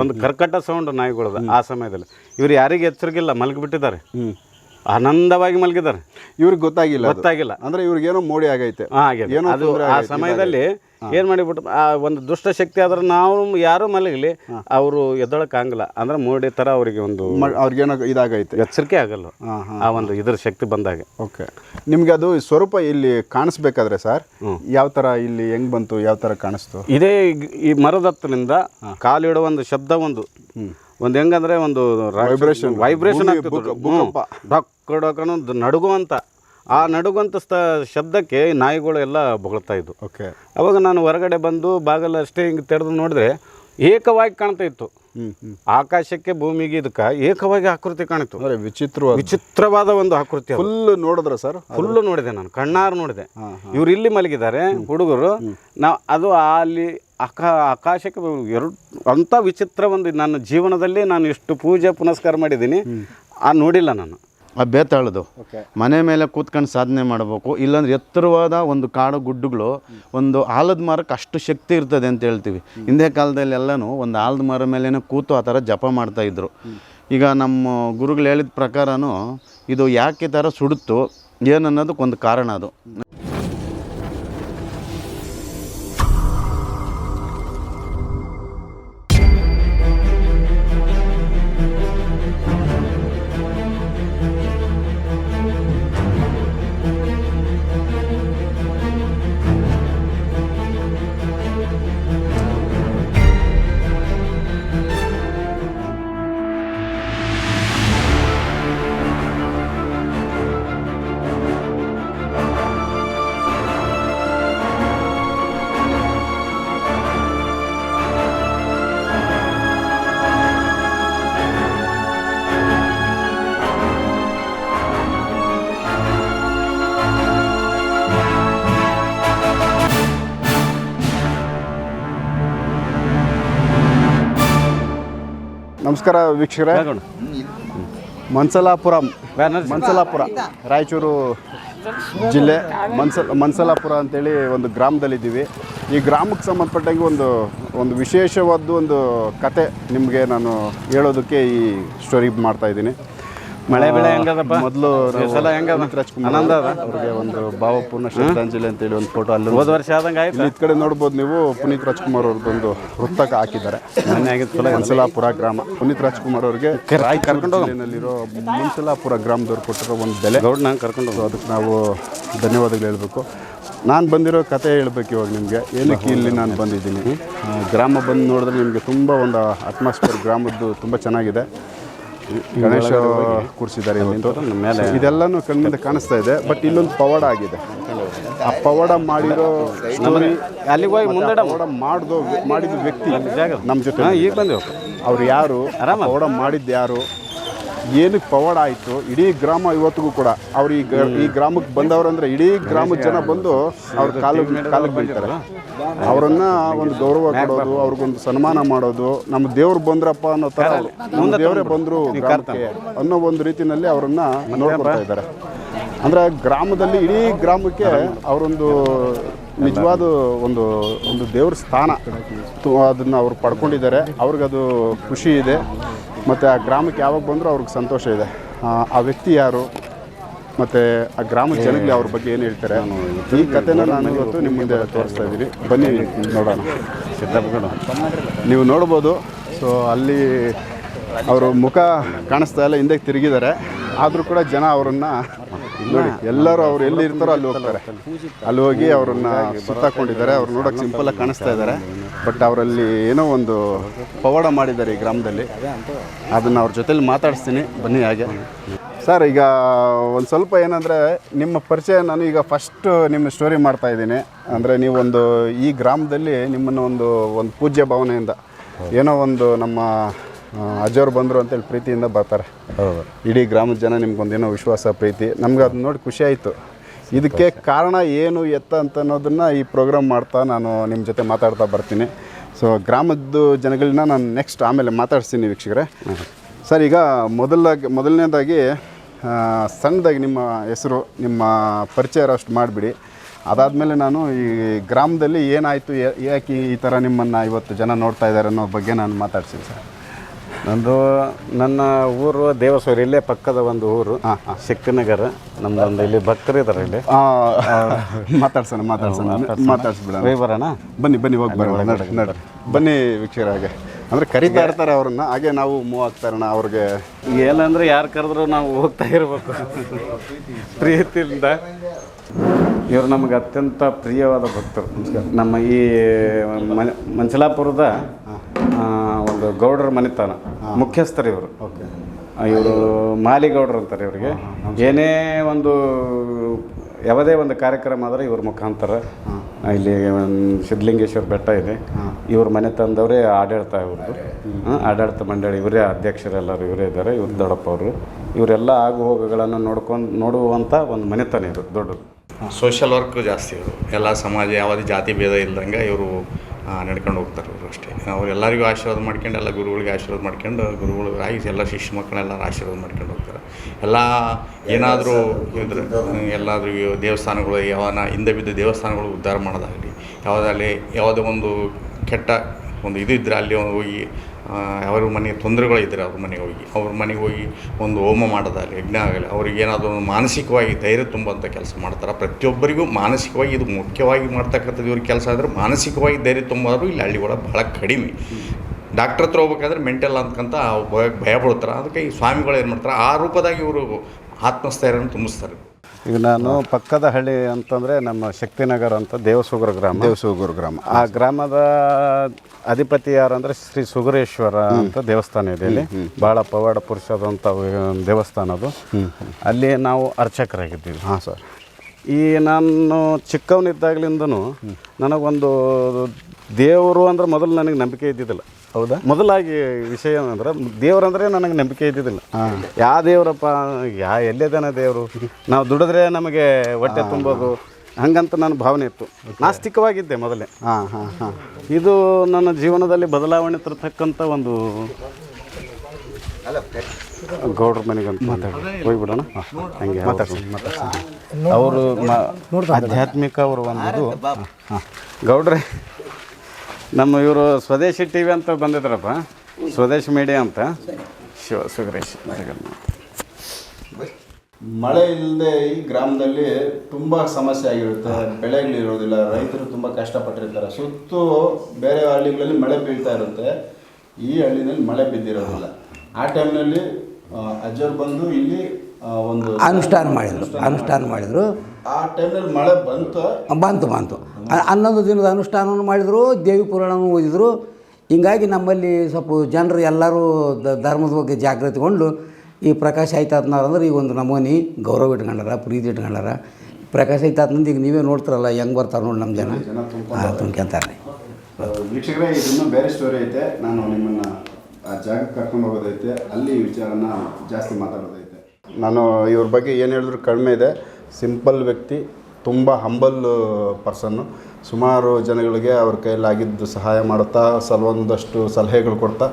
ಒಂದು ಕರ್ಕಟ ಸೌಂಡ್ ನಾಯಿಗಳದ ಆ ಸಮಯದಲ್ಲಿ. ಇವ್ರು ಯಾರಿಗೆ ಇಲ್ಲ ಮಲಗಿಬಿಟ್ಟಿದ್ದಾರೆ. ಆನಂದವಾಗಿ ಮಲಗಿದ್ದಾರೆ. ಇವ್ರಿಗೆ ಗೊತ್ತಾಗಿಲ್ಲ ಅದು. ಗೊತ್ತಾಗಿಲ್ಲ. ಅಂದ್ರೆ ಇವ್ರಿಗೇನೋ ಮೋಡಿ ಆಗೈತೆ. ಹಾ, ಆಗಿದೆ. ಏನೋ ಅದು ತೊಂದ್ರೆ ಆ ಆಗೈತೆ, ಸಮಯದಲ್ಲಿ ಏನು ಮಾಡಿಬಿಟ್ಟು ಆ ಒಂದು ದುಷ್ಟ ಶಕ್ತಿ ಆದ್ರೆ ನಾವು ಯಾರು ಮಲಗಲಿ ಅವರು ಎದ್ದೊಳಕ್ಕಾಗಲ್ಲ. ಅಂದ್ರೆ ಮೋಡಿ ತರ ಅವರಿಗೆ ಒಂದು ಮ- ಅವ್ರಿಗೇನೋ ಇದಾಗೈತೆ. ಎಚ್ಚರಿಕೆ ಆಗಲ್ಲ. ಹಾ ಹಾ ಆ ಒಂದು ಇದ್ರ ಶಕ್ತಿ ಬಂದಾಗ ಓಕೆ. ನಿಮ್ಗೆ ಅದು ಸ್ವರೂಪ ಇಲ್ಲಿ ಕಾಣಿಸ್ಬೇಕಾದ್ರೆ ಸರ್? ಯಾವ ತರ ಇಲ್ಲಿ ಹೆಂಗ್ ಬಂತು ಯಾವ ತರ ಕಾಣಿಸ್ತು? ಇದೇ ಈ- ಈ ಮರದ ಕಾಲಿಡೋ ಒಂದು ಶಬ್ದ ಒಂದು. ಒಂದು ಹೆಂಗಂದ್ರೆ ಒಂದು ವೈಬ್ರೇಷನ್ ವೈಬ್ರೇಷನ್ ಭೂಕಂಪ. ಡೊಕ್ಕಡೊಕ್ಕನು ನಡುಗುವಂತ. ಆ ನಡುಗುವಂತ ಸ್ಥ ಶಬ್ದಕ್ಕೆ ನಾಯಿಗಳು ಎಲ್ಲ ಬೊಗಳ್ತಾ ಇದ್ವು. ಓಕೆ ಅವಾಗ ನಾನು ಹೊರಗಡೆ ಬಂದು ಬಾಗಲ ಅಷ್ಟೇ ಹಿಂಗೆ ತೆರೆದು ನೋಡಿದ್ರೆ ಏಕವಾಗಿ ಕಾಣ್ತಾ ಇತ್ತು. ಆಕಾಶಕ್ಕೆ ಭೂಮಿಗೆ ಇದಕ್ಕೆ ಏಕವಾಗಿ ಆಕೃತಿ ಕಾಣಿತು. ಅಂದರೆ ವಿಚಿತ್ರವಾದ. ವಿಚಿತ್ರವಾದ ಒಂದು ಆಕೃತಿ. ಫುಲ್ ನೋಡಿದ್ರ ಸರ್ ಫುಲ್ ನೋಡಿದೆ ನಾನು ಕಣ್ಣಾರು ನೋಡಿದೆ. ಇವ್ರು ಇಲ್ಲಿ ಮಲಗಿದ್ದಾರೆ ಹುಡುಗರು. ನಾವು ಅದು ಅಲ್ಲಿ ಆಕಾ ಆಕಾಶಕ್ಕೆ ಎರಡು ಅಂಥ ವಿಚಿತ್ರ ಒಂದು ನನ್ನ ಜೀವನದಲ್ಲಿ ನಾನು ಇಷ್ಟು ಪೂಜೆ ಪುನಸ್ಕಾರ ಮಾಡಿದ್ದೀನಿ ಆ ನೋಡಿಲ್ಲ ನಾನು. ಆ ಬೇತಾಳದು. ಮನೆ ಮೇಲೆ ಕೂತ್ಕೊಂಡು ಸಾಧನೆ ಮಾಡಬೇಕು ಇಲ್ಲಾಂದ್ರೆ ಎತ್ತರವಾದ ಒಂದು ಕಾಡು ಗುಡ್ಡಗಳು ಒಂದು ಆಲದ ಮರಕ್ಕೆ ಅಷ್ಟು ಶಕ್ತಿ ಇರ್ತದೆ ಅಂತ ಹೇಳ್ತೀವಿ. ಹಿಂದೆ ಕಾಲದಲ್ಲಿ ಎಲ್ಲನೂ ಒಂದು ಆಲದ ಮರ ಮೇಲೇ ಕೂತು ಆ ಥರ ಜಪ ಮಾಡ್ತಾ ಇದ್ರು. ಈಗ ನಮ್ಮ ಗುರುಗಳು ಹೇಳಿದ ಪ್ರಕಾರನೂ ಇದು ಯಾಕೆ ಥರ ಸುಡುತ್ತು ಏನನ್ನೋದಕ್ಕೊಂದು ಕಾರಣ ಅದು. ನಮಸ್ಕಾರ ವೀಕ್ಷಕರೇ. ಮನ್ಸಲಾಪುರ. ಮನ್ಸಲಾಪುರ ರಾಯಚೂರು ಜಿಲ್ಲೆ. ಮನ್ಸ ಮನ್ಸಲಾಪುರ ಅಂತೇಳಿ ಒಂದು ಗ್ರಾಮದಲ್ಲಿದ್ದೀವಿ. ಈ ಗ್ರಾಮಕ್ಕೆ ಸಂಬಂಧಪಟ್ಟಂಗೆ ಒಂದು ಒಂದು ವಿಶೇಷವಾದ ಒಂದು ಕತೆ ನಿಮಗೆ ನಾನು ಹೇಳೋದಕ್ಕೆ ಈ ಸ್ಟೋರಿ ಮಾಡ್ತಾ ಇದ್ದೀನಿ. ಮಳೆ ಬೆಳೆ ಹೆಂಗದಪ್ಪ? ಮೊದಲು ಸಲ ಹೆಂಗದ? ಆನಂದ ಅದ? ಅವರಿಗೆ ಒಂದು ಭಾವಪೂರ್ಣ ಶ್ರದ್ಧಾಂಜಲಿ ಅಂತೇಳಿ ಒಂದು ಫೋಟೋ ಅಲ್ಲಿ ಹೋದ ವರ್ಷ ಆದಂಗೆ ಆಯ್ತು? ಈ ಕಡೆ ನೋಡ್ಬೋದು ನೀವು ಪುನೀತ್ ರಾಜ್ಕುಮಾರ್ ಅವ್ರದ್ದೊಂದು ವೃತ್ತಕ ಹಾಕಿದ್ದಾರೆ. ಮನ್ಸಲಾಪುರ ಗ್ರಾಮ. ಪುನೀತ್ ರಾಜ್ಕುಮಾರ್ ಅವ್ರಿಗೆ ಕರ್ಕೊಂಡೋಗಿರೋ ಮನ್ಸಲಾಪುರ ಗ್ರಾಮದವ್ರು ಕೊಟ್ಟಿರೋ ಒಂದು ಬೆಲೆ. ಗೌಡ್ ನಾನು ಕರ್ಕೊಂಡು. ಅದಕ್ಕೆ ನಾವು ಧನ್ಯವಾದಗಳು ಹೇಳಬೇಕು. ನಾನು ಬಂದಿರೋ ಕತೆ ಹೇಳ್ಬೇಕು ಇವಾಗ ನಿಮಗೆ. ಏನಕ್ಕೆ ಇಲ್ಲಿ ನಾನು ಬಂದಿದ್ದೀನಿ? ಗ್ರಾಮ ಬಂದು ನೋಡಿದ್ರೆ ನಿಮಗೆ ತುಂಬ ಒಂದು ಅಟ್ಮಾಸ್ಫಿಯರ್ ಗ್ರಾಮದ್ದು ತುಂಬ ಚೆನ್ನಾಗಿದೆ. ಗಣೇಶ ಕೂರಿಸಿದ್ದಾರೆ ಇವತ್ತು ಮೇಲೆ ಇದೆಲ್ಲಾನು ಕಣ್ಣಿಂದ ಕಾಣಿಸ್ತಾ ಇದೆ ಬಟ್ ಇಲ್ಲೊಂದು ಪವಾಡ ಆಗಿದೆ. ಆ ಪವಾಡ ಮಾಡಿರೋ ಅಲ್ಲಿಗೆ ಹೋಗಿ ಮುಂದೆ ಪವಾಡ ಮಾಡ್ದೋ ಮಾಡಿದ ವ್ಯಕ್ತಿ ನಮ್ಮ ಜೊತೆ ಈಗ ಬಂದೆವು ಅವ್ರು ಯಾರು? ಪವಾಡ ಮಾಡಿದ್ದು ಯಾರು? ಏನಕ್ಕೆ ಪವಾಡ ಆಯಿತು? ಇಡೀ ಗ್ರಾಮ ಇವತ್ತಿಗೂ ಕೂಡ ಅವ್ರು ಈ ಈ ಗ್ರಾಮಕ್ಕೆ ಬಂದವರಂದ್ರೆ ಇಡೀ ಗ್ರಾಮದ ಜನ ಬಂದು ಅವ್ರ ಕಾಲು ಕಾಲಿಗೆ ಬೀಳ್ತಾರೆ. ಅವರನ್ನ ಒಂದು ಗೌರವ ಕೊಡೋದು ಅವ್ರಿಗೊಂದು ಸನ್ಮಾನ ಮಾಡೋದು ನಮ್ಮ ದೇವ್ರು ಬಂದ್ರಪ್ಪ ಅನ್ನೋ ತರ ನಮ್ಮ ದೇವರೇ ಬಂದರು ಗ್ರಾಮಕ್ಕೆ ಅನ್ನೋ ಒಂದು ರೀತಿಯಲ್ಲಿ ಅವರನ್ನ ನೋಡ್ಕೊಳ್ತಾ ಇದ್ದಾರೆ. ಅಂದ್ರೆ ಗ್ರಾಮದಲ್ಲಿ ಇಡೀ ಗ್ರಾಮಕ್ಕೆ ಅವರೊಂದು ನಿಜವಾದ ಒಂದು ಒಂದು ದೇವ್ರ ಸ್ಥಾನ. ಅದನ್ನು ಅವ್ರು ಪಡ್ಕೊಂಡಿದ್ದಾರೆ. ಅವ್ರಿಗದು ಖುಷಿ ಇದೆ. ಮತ್ತು ಆ ಗ್ರಾಮಕ್ಕೆ ಯಾವಾಗ ಬಂದರೂ ಅವ್ರಿಗೆ ಸಂತೋಷ ಇದೆ. ಆ, ವ್ಯಕ್ತಿ ಯಾರು? ಮತ್ತು ಆ ಗ್ರಾಮದ ಜನಗಳು ಅವ್ರ ಬಗ್ಗೆ ಏನು ಹೇಳ್ತಾರೆ? ಈ ಕಥೆನ ನಾನು ಇವತ್ತು ನಿಮ್ಮ ಮುಂದೆ ತೋರಿಸ್ತಾ ಇದ್ದೀನಿ. ಬನ್ನಿ ನೋಡೋಣ. ನೀವು ನೋಡ್ಬೋದು. ಸೊ ಅಲ್ಲಿ ಅವರು ಮುಖ ಕಾಣಿಸ್ತಾ ಇಲ್ಲ ಹಿಂದೆ ತಿರುಗಿದ್ದಾರೆ. ಆದರೂ ಕೂಡ ಜನ ಅವರನ್ನು ನೋಡಿ ಎಲ್ಲರೂ ಅವ್ರು ಎಲ್ಲಿ ಇರ್ತಾರೋ ಅಲ್ಲಿ ಹೋಗ್ತಾರೆ. ಅಲ್ಲಿ ಹೋಗಿ ಅವ್ರನ್ನ ಸುತ್ತಾಕೊಂಡಿದ್ದಾರೆ ಅವ್ರು ನೋಡೋಕೆ ಸಿಂಪಲ್ ಆಗಿ ಕಾಣಿಸ್ತಾ ಇದ್ದಾರೆ. ಬಟ್ ಅವರಲ್ಲಿ ಏನೋ ಒಂದು ಪವಾಡ ಮಾಡಿದ್ದಾರೆ ಈ ಗ್ರಾಮದಲ್ಲಿ. ಅದನ್ನು ಅವ್ರ ಜೊತೆಲಿ ಮಾತಾಡಿಸ್ತೀನಿ ಬನ್ನಿ ಹಾಗೆ. ಸರ್ ಈಗ ಒಂದು ಸ್ವಲ್ಪ ಏನಂದರೆ ನಿಮ್ಮ ಪರಿಚಯ ನಾನು ಈಗ ಫಸ್ಟ್ ನಿಮ್ಮ ಸ್ಟೋರಿ ಮಾಡ್ತಾ ಇದ್ದೀನಿ. ಅಂದರೆ ನೀವೊಂದು ಈ ಗ್ರಾಮದಲ್ಲಿ ನಿಮ್ಮನ್ನು ಒಂದು ಒಂದು ಪೂಜ್ಯ ಭಾವನೆಯಿಂದ ಏನೋ ಒಂದು ನಮ್ಮ ಅಜ್ಜವ್ರು ಬಂದರು ಅಂತೇಳಿ ಪ್ರೀತಿಯಿಂದ ಬರ್ತಾರೆ. ಇಡೀ ಗ್ರಾಮದ ಜನ ನಿಮ್ಗೊಂದೇನೋ ವಿಶ್ವಾಸ ಪ್ರೀತಿ. ನಮ್ಗೆ ಅದನ್ನ ನೋಡಿ ಖುಷಿ ಆಯಿತು. ಇದಕ್ಕೆ ಕಾರಣ ಏನು ಎತ್ತ ಅಂತ ಅನ್ನೋದನ್ನು ಈ ಪ್ರೋಗ್ರಾಮ್ ಮಾಡ್ತಾ ನಾನು ನಿಮ್ಮ ಜೊತೆ ಮಾತಾಡ್ತಾ ಬರ್ತೀನಿ. ಸೊ ಗ್ರಾಮದ ಜನಗಳನ್ನ ನಾನು ನೆಕ್ಸ್ಟ್ ಆಮೇಲೆ ಮಾತಾಡ್ತೀನಿ ವೀಕ್ಷಕರೇ. ಸರ್ ಈಗ ಮೊದಲಾಗಿ ಮೊದಲನೇದಾಗಿ ಸಣ್ಣದಾಗಿ ನಿಮ್ಮ ಹೆಸರು ನಿಮ್ಮ ಪರಿಚಯ ಅಷ್ಟು ಮಾಡಿಬಿಡಿ. ಅದಾದಮೇಲೆ ನಾನು ಈ ಗ್ರಾಮದಲ್ಲಿ ಏನಾಯಿತು ಯಾಕೆ ಈ ಥರ ನಿಮ್ಮನ್ನು ಇವತ್ತು ಜನ ನೋಡ್ತಾ ಇದ್ದಾರೆ ಅನ್ನೋ ಬಗ್ಗೆ ನಾನು ಮಾತಾಡ್ತೀನಿ ಸರ್. ನಂದು ನನ್ನ ಊರು ದೇವಸೂರು ಇಲ್ಲೇ ಪಕ್ಕದ ಒಂದು ಊರು ಶಕ್ತಿನಗರ. ನಮ್ದೊಂದು ಇಲ್ಲಿ ಭಕ್ತರು ಇದ್ದಾರೆ ಇಲ್ಲಿ. ಮಾತಾಡ್ಸೋಣ ಮಾತಾಡ್ಸೋಣ. ಮಾತಾಡ್ಸ್ಬಿಡೋಣ. ಹೋಗಿ ಬರೋಣ? ಬನ್ನಿ ಬನ್ನಿ ಹೋಗಿ ಬರೋಣ. ನಡ್ರಿ ನಡ್ರಿ. ಬನ್ನಿ ವೀಕ್ಷಕರ ಹಾಗೆ. ಅಂದ್ರೆ ಕರಿತಾ ಇರ್ತಾರೆ ಅವ್ರನ್ನ ಹಾಗೆ ನಾವು ಮೂವ್ ಆಗ್ತಾ ಇರೋಣ ಅವ್ರಿಗೆ. ಏನಂದ್ರೆ ಯಾರು ಕರೆದ್ರು ನಾವು ಹೋಗ್ತಾ ಇರಬೇಕು. ಪ್ರೀತಿಯಿಂದ. ಇವರು ನಮಗೆ ಅತ್ಯಂತ ಪ್ರಿಯವಾದ ಭಕ್ತರು. ನಮ್ಮ ಈ ಮನೆ ಮಂಚಲಾಪುರದ ಒಂದು ಗೌಡರ ಮನೆತನ ಮುಖ್ಯಸ್ಥರು ಇವರು. ಇವರು ಮಾಲಿಗೌಡರು ಅಂತಾರೆ ಇವರಿಗೆ. ಏನೇ ಒಂದು ಯಾವುದೇ ಒಂದು ಕಾರ್ಯಕ್ರಮ ಆದರೆ ಇವ್ರ ಮುಖಾಂತರ ಇಲ್ಲಿ ಒಂದು ಸಿದ್ಧಲಿಂಗೇಶ್ವರ ಬೆಟ್ಟ ಇದೆ. ಇವ್ರ ಮನೆ ತಂದವರೇ ಆಡಳಿತ ಇವ್ರದ್ದು ಆಡಳಿತ ಮಂಡಳಿ ಇವರೇ ಅಧ್ಯಕ್ಷರೆಲ್ಲರೂ ಇವರೇ ಇದ್ದಾರೆ ಇವ್ರ ದೊಡ್ಡಪ್ಪ ಅವರು. ಇವರೆಲ್ಲ ಆಗು ಹೋಗುಗಳನ್ನು ನೋಡ್ಕೊಂಡು ನೋಡುವಂಥ ಒಂದು ಮನೆತನ ಇದು ದೊಡ್ಡದು. ಸೋಷಿಯಲ್ ವರ್ಕ್ ಜಾಸ್ತಿ ಇವರು. ಎಲ್ಲ ಸಮಾಜ ಯಾವುದೇ ಜಾತಿ ಭೇದ ಇಲ್ದಂಗೆ ಇವರು ನಡ್ಕೊಂಡು ಹೋಗ್ತಾರೆ ಅವರು ಅಷ್ಟೇ. ಅವ್ರು ಎಲ್ಲರಿಗೂ ಆಶೀರ್ವಾದ ಮಾಡ್ಕೊಂಡು, ಎಲ್ಲ ಗುರುಗಳಿಗೆ ಆಶೀರ್ವಾದ ಮಾಡ್ಕೊಂಡು ಗುರುಗಳಿಗಾಗಿ ಎಲ್ಲ ಶಿಷ್ಯ ಮಕ್ಕಳೆಲ್ಲ ಆಶೀರ್ವಾದ ಮಾಡ್ಕೊಂಡು ಹೋಗ್ತಾರೆ. ಎಲ್ಲ ಏನಾದರೂ ಇದ್ರೆ ಎಲ್ಲಾದರೂ ದೇವಸ್ಥಾನಗಳು, ಯಾವನ ಹಿಂದೆ ಬಿದ್ದ ದೇವಸ್ಥಾನಗಳು ಉದ್ಧಾರ ಮಾಡೋದಾಗಲಿ, ಯಾವುದಾಗಲಿ, ಯಾವುದೇ ಒಂದು ಕೆಟ್ಟ ಒಂದು ಇದು ಇದ್ದರೆ ಅಲ್ಲಿ ಹೋಗಿ ಅವ್ರ ಮನೆಗೆ ತೊಂದರೆಗಳು ಇದ್ದರೆ ಅವ್ರ ಮನೆಗೆ ಹೋಗಿ ಅವ್ರ ಮನೆಗೆ ಹೋಗಿ ಒಂದು ಹೋಮ ಮಾಡೋದಾಗಲಿ ಯಜ್ಞ ಆಗಲಿ ಅವ್ರಿಗೆ ಏನಾದರೂ ಒಂದು ಮಾನಸಿಕವಾಗಿ ಧೈರ್ಯ ತುಂಬುವಂಥ ಕೆಲಸ ಮಾಡ್ತಾರೆ? ಪ್ರತಿಯೊಬ್ಬರಿಗೂ ಮಾನಸಿಕವಾಗಿ ಇದು ಮುಖ್ಯವಾಗಿ ಮಾಡ್ತಕ್ಕಂಥದ್ದು ಇವ್ರ ಕೆಲಸ ಆದರೆ ಮಾನಸಿಕವಾಗಿ ಧೈರ್ಯ ತುಂಬೋರು ಇಲ್ಲಿ ಹಳ್ಳಿಗಳ ಭಾಳ ಕಡಿಮೆ. ಡಾಕ್ಟ್ರ್ ಹತ್ರ ಹೋಗ್ಬೇಕಾದ್ರೆ ಮೆಂಟಲ್ ಅಂತಕ್ಕಂಥ ಭಯ ಭಯ ಬೀಳ್ತಾರೆ? ಅದಕ್ಕೆ ಈ ಸ್ವಾಮಿಗಳು ಏನು ಮಾಡ್ತಾರೆ? ಆ ರೂಪದಾಗಿ ಇವರು ಆತ್ಮಸ್ಥೈರ್ಯನ ತುಂಬಿಸ್ತಾರೆ. ಈಗ ನಾನು ಪಕ್ಕದ ಹಳ್ಳಿ ಅಂತಂದರೆ ನಮ್ಮ ಶಕ್ತಿನಗರ ಅಂತ ದೇವಸೂಗರ ಗ್ರಾಮ. ದೇವಸೂಗರ ಗ್ರಾಮ. ಆ ಗ್ರಾಮದ ಅಧಿಪತಿ ಯಾರು ಅಂದ್ರೆ ಶ್ರೀ ಸುಗರೇಶ್ವರ ಅಂತ ದೇವಸ್ಥಾನ ಇದೆ ಇಲ್ಲಿ ಭಾಳ ಪವಾಡ ಪುರುಷದಂಥ ದೇವಸ್ಥಾನ ಅದು. ಅಲ್ಲಿ ನಾವು ಅರ್ಚಕರಾಗಿದ್ದೀವಿ. ಹಾಂ ಸರ್. ಈ ನಾನು ಚಿಕ್ಕವನಿದ್ದಾಗ್ಲಿಂದನೂ ನನಗೊಂದು ದೇವರು ಅಂದ್ರೆ ಮೊದಲು ನನಗೆ ನಂಬಿಕೆ ಇದ್ದಿದ್ದಿಲ್ಲ. ಹೌದಾ? ಮೊದಲಾಗಿ ವಿಷಯ ಅಂದ್ರೆ ದೇವರಂದ್ರೆ ನನಗೆ ನಂಬಿಕೆ ಇದ್ದಿದ್ದಿಲ್ಲ. ಯಾವ ದೇವರಪ್ಪ ಯಾ ಎಲ್ಲಿದ್ದಾನೆ ದೇವರು? ನಾವು ದುಡಿದ್ರೆ ನಮಗೆ ಹೊಟ್ಟೆ ತುಂಬೋದು. ಹಂಗಂತ ನನ್ನ ಭಾವನೆ ಇತ್ತು. ನಾಸ್ತಿಕವಾಗಿದ್ದೆ ಮೊದಲೇ. ಹಾಂ ಹಾಂ ಹಾಂ. ಇದು ನನ್ನ ಜೀವನದಲ್ಲಿ ಬದಲಾವಣೆ ತರತಕ್ಕಂಥ ಒಂದು ಗೌಡ್ರ ಮನೆಗಂತ ಅಂತ ಮಾತಾಡಿ. ಹೋಗ್ಬಿಡೋಣ? ಹಂಗೆ ಮಾತಾಡ್ಸಿ ಅವರು ಆಧ್ಯಾತ್ಮಿಕ ಅವರು ಒಂದು ಗೌಡ್ರೆ ನಮ್ಮ ಇವರು ಸ್ವದೇಶಿ ಟಿ ವಿ ಅಂತ ಬಂದಿದ್ರಪ್ಪ. ಸ್ವದೇಶಿ ಮೀಡಿಯಾ ಅಂತ. ಶಿವ ಸುಗರೇಶ್ ಮಳೆ ಇಲ್ಲದೆ ಈ ಗ್ರಾಮದಲ್ಲಿ ತುಂಬ ಸಮಸ್ಯೆ ಆಗಿರುತ್ತೆ. ಬೆಳೆಗಳಿರೋದಿಲ್ಲ ರೈತರು ತುಂಬ ಕಷ್ಟಪಟ್ಟಿರ್ತಾರೆ. ಸುತ್ತು ಬೇರೆ ಹಳ್ಳಿಗಳಲ್ಲಿ ಮಳೆ ಬೀಳ್ತಾ ಇರುತ್ತೆ. ಈ ಹಳ್ಳಿನಲ್ಲಿ ಮಳೆ ಬಿದ್ದಿರೋದಿಲ್ಲ. ಆ ಟೈಮ್ನಲ್ಲಿ ಅಜ್ಜರು ಬಂದು ಇಲ್ಲಿ ಒಂದು ಅನುಷ್ಠಾನ ಮಾಡಿದರು ಅನುಷ್ಠಾನ ಮಾಡಿದರು. ಆ ಟೈಮ್ನಲ್ಲಿ ಮಳೆ ಬಂತು. ಬಂತು ಬಂತು. ಹನ್ನೊಂದು ದಿನದ ಅನುಷ್ಠಾನವನ್ನು ಮಾಡಿದರು ದೇವಿ ಪುರಾಣವನ್ನು ಓದಿದರು. ಹೀಗಾಗಿ ನಮ್ಮಲ್ಲಿ ಸ್ವಲ್ಪ ಜನರು ಎಲ್ಲರೂ ಧರ್ಮದ ಬಗ್ಗೆ ಜಾಗೃತಿಗೊಂಡು ಈ ಪ್ರಕಾಶ ಆಯ್ತಾತ್ನಾರ ಅಂದ್ರೆ ಈ ಒಂದು ನಮೂನಿ ಗೌರವ ಇಟ್ಕೊಂಡಾರ ಪ್ರೀತಿ ಇಟ್ಕೊಂಡಾರ. ಪ್ರಕಾಶ ಆಯ್ತಾತ್ನಂದು ಈಗ ನೀವೇ ನೋಡ್ತಾರಲ್ಲ ಹೆಂಗೆ ಬರ್ತಾರೆ ನೋಡಿ ನಮ್ಮ ಜನ. ಹಾಂ ತುಂಬ್ಕೊಂತಾರೆ. ವೀಕ್ಷಕರೇ ಇದನ್ನು ಬೇರೆ ಸ್ಟೋರಿ ಐತೆ. ನಾನು ನಿಮ್ಮನ್ನು ಆ ಜಾಗಕ್ಕೆ ಕರ್ಕೊಂಡು ಹೋಗೋದೈತೆ. ಅಲ್ಲಿ ವಿಚಾರನ ಜಾಸ್ತಿ ಮಾತಾಡೋದೈತೆ. ನಾನು ಇವ್ರ ಬಗ್ಗೆ ಏನು ಹೇಳಿದ್ರು ಕಡಿಮೆ ಇದೆ. ಸಿಂಪಲ್ ವ್ಯಕ್ತಿ ತುಂಬ ಹಂಬಲ್ ಪರ್ಸನ್ನು ಸುಮಾರು ಜನಗಳಿಗೆ ಅವ್ರ ಆಗಿದ್ದು ಸಹಾಯ ಮಾಡುತ್ತಾ ಸಲವೊಂದಷ್ಟು ಸಲಹೆಗಳು ಕೊಡ್ತಾ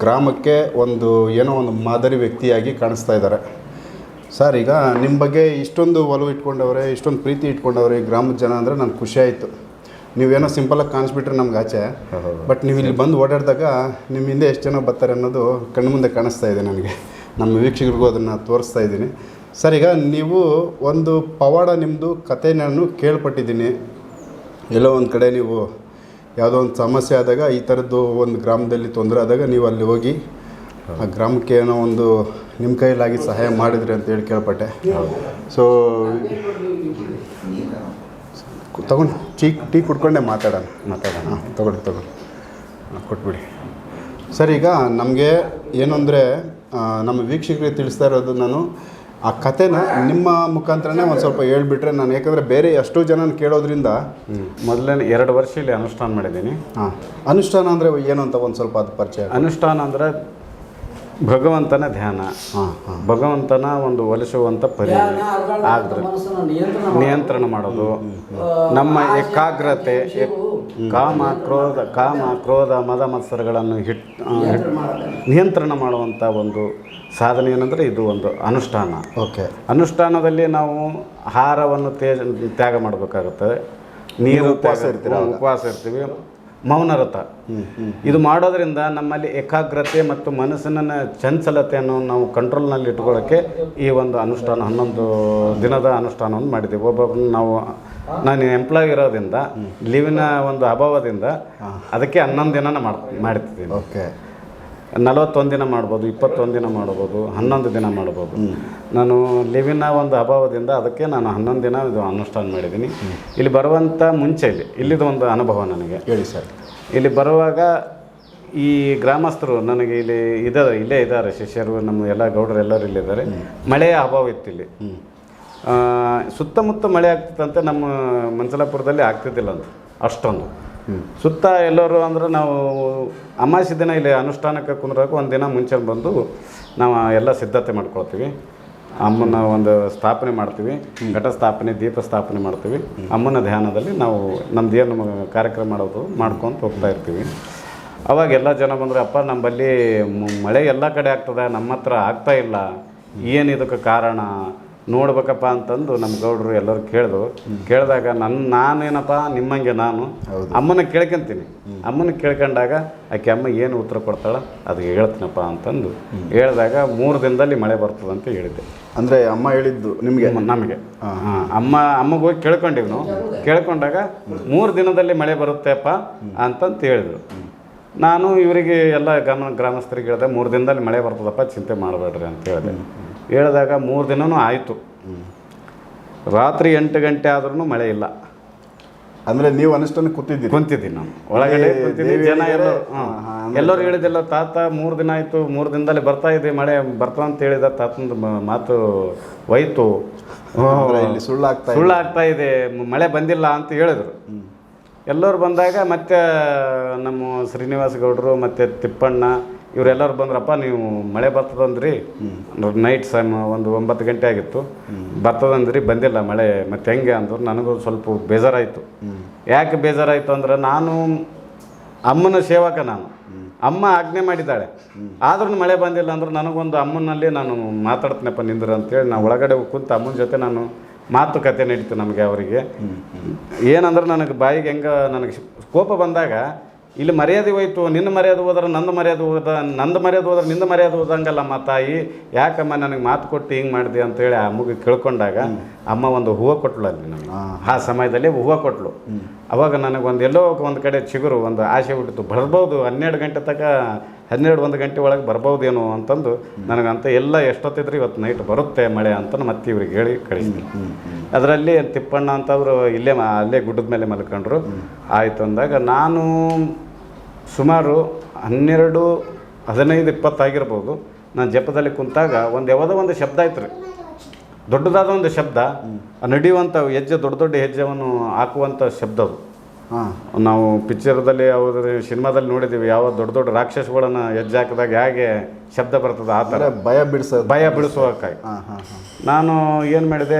ಗ್ರಾಮಕ್ಕೆ ಒಂದು ಏನೋ ಒಂದು ಮಾದರಿ ವ್ಯಕ್ತಿಯಾಗಿ ಕಾಣಿಸ್ತಾ ಇದ್ದಾರೆ. ಸರ್, ಈಗ ನಿಮ್ಮ ಬಗ್ಗೆ ಇಷ್ಟೊಂದು ಒಲವು ಇಟ್ಕೊಂಡವ್ರೆ, ಇಷ್ಟೊಂದು ಪ್ರೀತಿ ಇಟ್ಕೊಂಡವ್ರೆ ಈ ಗ್ರಾಮದ ಜನ ಅಂದರೆ ನನಗೆ ಖುಷಿ ಆಯಿತು. ನೀವೇನೋ ಸಿಂಪಲಾಗಿ ಕಾಣಿಸ್ಬಿಟ್ರೆ ನಮ್ಗೆ ಆಚೆ ಬಟ್ ನೀವು ಇಲ್ಲಿ ಬಂದು ಓಡಾಡಿದಾಗ ನಿಮ್ಮ ಹಿಂದೆ ಎಷ್ಟು ಜನ ಬರ್ತಾರೆ ಅನ್ನೋದು ಕಣ್ಣು ಮುಂದೆ ಕಾಣಿಸ್ತಾ ಇದೆ ನನಗೆ. ನಮ್ಮ ವೀಕ್ಷಕರಿಗೂ ಅದನ್ನು ತೋರಿಸ್ತಾ ಇದ್ದೀನಿ. ಸರ್, ಈಗ ನೀವು ಒಂದು ಪವಾಡ ನಿಮ್ಮದು ಕತೆ ನಾನು ಕೇಳ್ಪಟ್ಟಿದ್ದೀನಿ. ಎಲ್ಲೋ ಒಂದು ಕಡೆ ನೀವು ಯಾವುದೋ ಒಂದು ಸಮಸ್ಯೆ ಆದಾಗ ಈ ಥರದ್ದು ಒಂದು ಗ್ರಾಮದಲ್ಲಿ ತೊಂದರೆ ಆದಾಗ ನೀವು ಅಲ್ಲಿ ಹೋಗಿ ಆ ಗ್ರಾಮಕ್ಕೆ ಏನೋ ಒಂದು ನಿಮ್ಮ ಕೈಲಾಗಿ ಸಹಾಯ ಮಾಡಿದ್ರಿ ಅಂತ ಹೇಳಿ ಕೇಳ್ಪಟ್ಟೆ. ಸೊ ತಗೊಂಡು ಟೀ ಟೀ ಕುಡ್ಕೊಂಡೆ ಮಾತಾಡೋಣ ಮಾತಾಡೋಣ. ಹಾಂ, ತಗೊಳ್ಳಿ ತಗೊಳ್ಳಿ. ಕೊಟ್ಬಿಡಿ. ಸರ್, ಈಗ ನಮಗೆ ಏನು ಅಂದರೆ ನಮ್ಮ ವೀಕ್ಷಕರಿಗೆ ತಿಳಿಸ್ತಾ ಇರೋದು ನಾನು ಆ ಕಥೆನ ನಿಮ್ಮ ಮುಖಾಂತರನೇ ಒಂದು ಸ್ವಲ್ಪ ಹೇಳ್ಬಿಟ್ರೆ ನಾನು ಯಾಕಂದರೆ ಬೇರೆ ಎಷ್ಟೋ ಜನ ಕೇಳೋದ್ರಿಂದ ಮೊದಲನೇ ಎರಡು ವರ್ಷ ಇಲ್ಲಿ ಅನುಷ್ಠಾನ ಮಾಡಿದ್ದೀನಿ. ಹಾಂ. ಅನುಷ್ಠಾನ ಅಂದರೆ ಏನು ಅಂತ ಒಂದು ಸ್ವಲ್ಪ ಅದು ಪರಿಚಯ ಅನುಷ್ಠಾನ ಅಂದರೆ ಭಗವಂತನ ಧ್ಯಾನ. ಹಾಂ ಹಾಂ. ಭಗವಂತನ ಒಂದು ಒಲಿಸುವಂಥ ಪರಿ ಆದ್ರೆ ನಿಯಂತ್ರಣ ಮಾಡೋದು. ನಮ್ಮ ಏಕಾಗ್ರತೆ ಏಕ್- ಕಾಮ ಕ್ರೋಧ ಕಾಮ ಕ್ರೋಧ ಮದ ಮತ್ಸರಗಳನ್ನು ಹಿಟ್ ನಿಯಂತ್ರಣ ಮಾಡುವಂಥ ಒಂದು ಸಾಧನೆ ಏನಂದರೆ ಇದು ಒಂದು ಅನುಷ್ಠಾನ. ಓಕೆ. ಅನುಷ್ಠಾನದಲ್ಲಿ ನಾವು ಆಹಾರವನ್ನು ತೇಜ ತ್ಯಾಗ ಮಾಡಬೇಕಾಗುತ್ತದೆ ನೀರು ಉಪವಾಸ ಇರ್ತೀವಿ ಉಪವಾಸ ಇರ್ತೀವಿ. ಮೌನರತ ಇದು ಮಾಡೋದ್ರಿಂದ ನಮ್ಮಲ್ಲಿ ಏಕಾಗ್ರತೆ ಮತ್ತು ಮನಸ್ಸಿನ ಚಂಚಲತೆಯನ್ನು ನಾವು ಕಂಟ್ರೋಲ್ನಲ್ಲಿ ಇಟ್ಕೊಳ್ಳೋಕ್ಕೆ ಈ ಒಂದು ಅನುಷ್ಠಾನ ಹನ್ನೊಂದು ದಿನದ ಅನುಷ್ಠಾನವನ್ನು ಮಾಡಿದ್ದೀವಿ. ಒಬ್ಬೊಬ್ಬರು ನಾವು ನಾನು ಎಂಪ್ಲಾಯ್ ಇರೋದ್ರಿಂದ ಲೀವಿನ ಒಂದು ಅಭಾವದಿಂದ ಅದಕ್ಕೆ ಹನ್ನೊಂದು ದಿನನ ಮಾಡ್ತೀವಿ ಮಾಡ್ತಿದ್ದೀನಿ. ಓಕೆ ನಲವತ್ತೊಂದು ದಿನ ಮಾಡ್ಬೋದು ಇಪ್ಪತ್ತೊಂದು ದಿನ ಮಾಡ್ಬೋದು ಹನ್ನೊಂದು ದಿನ ಮಾಡ್ಬೋದು. ನಾನು ಲಿವಿನ ಒಂದು ಅಭಾವದಿಂದ ಅದಕ್ಕೆ ನಾನು ಹನ್ನೊಂದು ದಿನ ಇದು ಅನುಷ್ಠಾನ ಮಾಡಿದ್ದೀನಿ. ಇಲ್ಲಿ ಬರುವಂಥ ಮುಂಚೆ ಇಲ್ಲಿ ಇಲ್ಲಿದು ಒಂದು ಅನುಭವ ನನಗೆ. ಹೇಳಿ ಸರ್. ಇಲ್ಲಿ ಬರುವಾಗ ಈ ಗ್ರಾಮಸ್ಥರು ನನಗೆ ಇಲ್ಲಿ ಇದ್ದಾರೆ ಇಲ್ಲೇ ಇದ್ದಾರೆ ಶಿಷ್ಯರು ನಮ್ಮ ಎಲ್ಲ ಗೌಡರು ಎಲ್ಲರೂ ಇಲ್ಲಿದ್ದಾರೆ ಮಳೆಯ ಅಭಾವ ಇತ್ತು ಇಲ್ಲಿ. ಸುತ್ತಮುತ್ತ ಮಳೆ ಆಗ್ತಿತ್ತಂತೆ ನಮ್ಮ ಮಂಚಲಾಪುರದಲ್ಲಿ ಆಗ್ತಿದ್ದಿಲ್ಲ ಅಂತ ಅಷ್ಟೊಂದು. ಸುತ್ತ ಎಲ್ಲರೂ ಅಂದ್ರೆ ನಾವು ಅಮಾವಾಸ್ಯೆ ದಿನ ಇಲ್ಲಿ ಅನುಷ್ಠಾನಕ್ಕೆ ಕುಂದ್ರಾಗ ಒಂದು ದಿನ ಮುಂಚೆ ಬಂದು ನಾವು ಎಲ್ಲ ಸಿದ್ಧತೆ ಮಾಡ್ಕೊಳ್ತೀವಿ. ಅಮ್ಮನ ಒಂದು ಸ್ಥಾಪನೆ ಮಾಡ್ತೀವಿ. ಘಟ ಸ್ಥಾಪನೆ, ದೀಪ ಸ್ಥಾಪನೆ ಮಾಡ್ತೀವಿ. ಅಮ್ಮನ ಧ್ಯಾನದಲ್ಲಿ ನಾವು ನಮ್ದು ಏನು ಕಾರ್ಯಕ್ರಮ ಮಾಡೋದು ಮಾಡ್ಕೊತ ಹೋಗ್ತಾ ಇರ್ತೀವಿ. ಅವಾಗ ಎಲ್ಲ ಜನ ಬಂದರೆ, ಅಪ್ಪ ನಮ್ಮಲ್ಲಿ ಮಳೆ ಎಲ್ಲ ಕಡೆ ಆಗ್ತದೆ ನಮ್ಮ ಹತ್ರ ಆಗ್ತಾ ಇಲ್ಲ. ಏನು ಇದಕ್ಕೆ ಕಾರಣ? ನೋಡ್ಬೇಕಪ್ಪ ಅಂತಂದು ನಮ್ಮ ಗೌಡರು ಎಲ್ಲರೂ ಕೇಳಿದ್ರು ಕೇಳಿದಾಗ ನನ್ನ ನಾನೇನಪ್ಪ ನಿಮ್ಮಂಗೆ ನಾನು. ಅಮ್ಮನ ಕೇಳ್ಕೊಂತೀನಿ. ಅಮ್ಮನ ಕೇಳ್ಕೊಂಡಾಗ ಆಕೆ ಅಮ್ಮ ಏನು ಉತ್ತರ ಕೊಡ್ತಾಳ ಅದಕ್ಕೆ ಹೇಳ್ತೀನಪ್ಪ ಅಂತಂದು ಹೇಳಿದಾಗ ಮೂರು ದಿನದಲ್ಲಿ ಮಳೆ ಬರ್ತದೆ ಅಂತ ಹೇಳಿದ್ದೆ. ಅಂದರೆ ಅಮ್ಮ ಹೇಳಿದ್ದು ನಿಮಗೆ? ನಮಗೆ. ಹಾಂ. ಅಮ್ಮ ಅಮ್ಮಗೆ ಹೋಗಿ ಕೇಳ್ಕೊಂಡಿವಿ ನಾವು. ಕೇಳ್ಕೊಂಡಾಗ ಮೂರು ದಿನದಲ್ಲಿ ಮಳೆ ಬರುತ್ತೆಪ್ಪ ಅಂತಂತ ಹೇಳಿದ್ರು. ನಾನು ಇವರಿಗೆ ಎಲ್ಲ ಗ್ರಾಮ ಗ್ರಾಮಸ್ಥರಿಗೆ ಹೇಳಿದೆ ಮೂರು ದಿನದಲ್ಲಿ ಮಳೆ ಬರ್ತದಪ್ಪ ಚಿಂತೆ ಮಾಡಬೇಡ್ರಿ ಅಂತ ಹೇಳಿದೆ. ಹೇಳಿದಾಗ ಮೂರು ದಿನವೂ ಆಯಿತು. ರಾತ್ರಿ ಎಂಟು ಗಂಟೆ ಆದ್ರೂ ಮಳೆ ಇಲ್ಲ. ಅಂದರೆ ನೀವು ಅನಿಸ್ತಾನೆ ಕೂತಿದ್ದೀನಿ ಕುಂತಿದ್ದೀನಿ ನಾನು. ಒಳಗಡೆ ಕುಂತಿದ್ದೀನಿ. ಜನ ಎಲ್ಲರೂ. ಎಲ್ಲರೂ ಹೇಳಿದಿಲ್ಲ ತಾತ ಮೂರು ದಿನ ಆಯಿತು ಮೂರು ದಿನದಲ್ಲಿ ಬರ್ತಾ ಇದೆ ಮಳೆ ಬರ್ತಾ ಅಂತ ಹೇಳಿದ ತಾತನ ಮಾತು ಹೋಯ್ತು. ಇಲ್ಲಿ ಸುಳ್ಳಾಗ್ತಾ ಇದೆ. ಸುಳ್ಳು ಆಗ್ತಾ ಇದೆ ಮಳೆ ಬಂದಿಲ್ಲ ಅಂತ ಹೇಳಿದ್ರು. ಎಲ್ಲರೂ ಬಂದಾಗ ಮತ್ತೆ ನಮ್ಮ ಶ್ರೀನಿವಾಸ ಗೌಡರು ಮತ್ತು ತಿಪ್ಪಣ್ಣ ಇವರೆಲ್ಲರೂ ಬಂದ್ರಪ್ಪ ನೀವು ಮಳೆ ಬರ್ತದಂದ್ರಿ. ನೈಟ್ ಸಮ್ ಒಂದು ಒಂಬತ್ತು ಗಂಟೆ ಆಗಿತ್ತು. ಬರ್ತದಂದ್ರಿ ಬಂದಿಲ್ಲ ಮಳೆ ಮತ್ತೆ ಹೆಂಗೆ ಅಂದ್ರು ನನಗೂ ಸ್ವಲ್ಪ ಬೇಜಾರಾಯಿತು. ಯಾಕೆ ಬೇಜಾರಾಯಿತು ಅಂದ್ರೆ ನಾನು ಅಮ್ಮನ ಸೇವಕ ನಾನು. ಅಮ್ಮ ಆಜ್ಞೆ ಮಾಡಿದ್ದಾಳೆ. ಆದ್ರೂ ಮಳೆ ಬಂದಿಲ್ಲ ಅಂದ್ರೆ ನನಗೊಂದು ಅಮ್ಮನಲ್ಲಿ ನಾನು ಮಾತಾಡ್ತೀನಪ್ಪ ನಿಂದ್ರೆ ಅಂತೇಳಿ ನಾನು ಒಳಗಡೆ ಕುಂತು ಅಮ್ಮನ ಜೊತೆ ನಾನು ಮಾತುಕತೆ ನಡೀತು ನಮಗೆ ಅವರಿಗೆ. ಏನಂದ್ರೆ ನನಗೆ ಬಾಯಿಗೆ ಹೆಂಗೆ ನನಗೆ ಕೋಪ ಬಂದಾಗ ಇಲ್ಲಿ ಮರ್ಯಾದೆ ಹೋಯ್ತು ನಿನ್ನ ಮರ್ಯಾದೆ ಹೋದ್ರೆ ನಂದು ಮರ್ಯಾದೆ ಹೋದ ನಂದು ಮರ್ಯಾದೆ ಹೋದ್ರೆ ನಿಂದ ಮರ್ಯಾದೆ ಹೋದಂಗಲ್ಲಮ್ಮ ತಾಯಿ. ಯಾಕಮ್ಮ ನನಗೆ ಮಾತು ಕೊಟ್ಟು ಹಿಂಗೆ ಮಾಡಿದೆ ಅಂತೇಳಿ ಆ ಮಗು ಕೇಳ್ಕೊಂಡಾಗ ಅಮ್ಮ ಒಂದು ಹೂವು ಕೊಟ್ಟಳು ಅಲ್ಲಿ ನನಗೆ. ಆ ಸಮಯದಲ್ಲಿ ಹೂವು ಕೊಟ್ಟಳು ಅವಾಗ ನನಗೆ ಒಂದು ಎಲ್ಲೋ ಒಂದು ಕಡೆ ಚಿಗುರು ಒಂದು ಆಸೆ ಹುಟ್ಟಿತು. ಬರ್ಬೋದು ಹನ್ನೆರಡು ಗಂಟೆ ತನಕ ಹನ್ನೆರಡು ಒಂದು ಗಂಟೆ ಒಳಗೆ ಬರ್ಬೋದೇನೋ ಅಂತಂದು ನನಗಂತ ಎಲ್ಲ ಎಷ್ಟೊತ್ತಿದ್ರೆ ಇವತ್ತು ನೈಟ್ ಬರುತ್ತೆ ಮಳೆ ಅಂತ ಮತ್ತೆ ಇವ್ರಿಗೆ ಹೇಳಿ ಕಳಿಸ್ತೀನಿ. ಅದರಲ್ಲಿ ತಿಪ್ಪಣ್ಣ ಅಂತವ್ರು ಇಲ್ಲೇ ಮ- ಅಲ್ಲೇ ಗುಡ್ಡದ ಮೇಲೆ ಮಲ್ಕೊಂಡ್ರು. ಆಯಿತು ಅಂದಾಗ ನಾನು ಸುಮಾರು ಹನ್ನೆರಡು ಹದಿನೈದು ಇಪ್ಪತ್ತಾಗಿರ್ಬೋದು. ನಾನು ಜಪದಲ್ಲಿ ಕುಂತಾಗ ಒಂದು ಯಾವುದೋ ಒಂದು ಶಬ್ದ ಆಯ್ತು ರೀ. ದೊಡ್ಡದಾದ ಒಂದು ಶಬ್ದ. ನಡೆಯುವಂಥ ಹೆಜ್ಜೆ ದೊಡ್ಡ ದೊಡ್ಡ ಹೆಜ್ಜೆವನ್ನು ಹಾಕುವಂಥ ಶಬ್ದ ಅದು. ನಾವು ಪಿಕ್ಚರ್ದಲ್ಲಿ ಅವ್ರ ಸಿನಿಮಾದಲ್ಲಿ ನೋಡಿದ್ದೀವಿ ಯಾವ ದೊಡ್ಡ ದೊಡ್ಡ ರಾಕ್ಷಸಗಳನ್ನು ಹೆಜ್ಜೆ ಹಾಕಿದಾಗ ಹೇಗೆ ಶಬ್ದ ಬರ್ತದೆ ಆ ಥರ. ಭಯ ಬಿಡಿಸ ಭಯ ಬಿಡಿಸುವಕ್ಕಾಗಿ ಹಾಂ ಹಾಂ ಹಾಂ. ನಾನು ಏನು ಮಾಡಿದೆ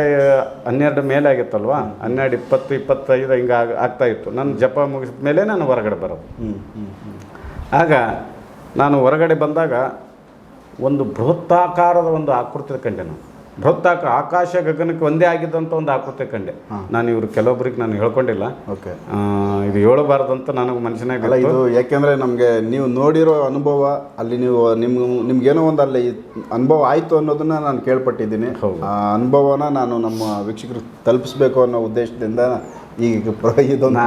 ಹನ್ನೆರಡು ಮೇಲೆ ಆಗಿತ್ತಲ್ವ? ಹನ್ನೆರಡು ಇಪ್ಪತ್ತು ಇಪ್ಪತ್ತೈದು ಹಿಂಗೆ ಆಗ ಆಗ್ತಾ ಇತ್ತು. ನನ್ನ ಜಪ ಮುಗಿಸಿದ ಮೇಲೆ ನಾನು ಹೊರಗಡೆ ಬರೋದು. ಹ್ಞೂ ಹ್ಞೂ ಹ್ಞೂ ಆಗ ನಾನು ಹೊರಗಡೆ ಬಂದಾಗ ಒಂದು ಬೃಹತ್ತಾಕಾರದ ಒಂದು ಆಕೃತಿ ಕಂಡೆ ನಾನು. ಬೃಹತ್ತಾಕ ಆಕಾಶ ಗಗನಕ್ಕೆ ಒಂದೇ ಆಗಿದ್ದಂಥ ಒಂದು ಆಕೃತಿ ಕಂಡೆ. ನಾನು ಇವರು ಕೆಲವೊಬ್ರಿಗೆ ನಾನು ಹೇಳ್ಕೊಂಡಿಲ್ಲ. ಓಕೆ. ಇದು ಹೇಳಬಾರ್ದಂತ ನನಗೆ ಮನುಷ್ಯನಾಗ ಅಲ್ಲ ಇದು ಯಾಕೆಂದರೆ ನಮಗೆ ನೀವು ನೋಡಿರೋ ಅನುಭವ ಅಲ್ಲಿ ನೀವು ನಿಮ್ಮ ನಿಮ್ಗೇನೋ ಒಂದು ಅಲ್ಲಿ ಅನುಭವ ಆಯಿತು ಅನ್ನೋದನ್ನ ನಾನು ಕೇಳ್ಪಟ್ಟಿದ್ದೀನಿ. ಆ ಅನುಭವನ ನಾನು ನಮ್ಮ ವೀಕ್ಷಕರು ತಲುಪಿಸ್ಬೇಕು ಅನ್ನೋ ಉದ್ದೇಶದಿಂದ ಈಗ ಇದೊಂದು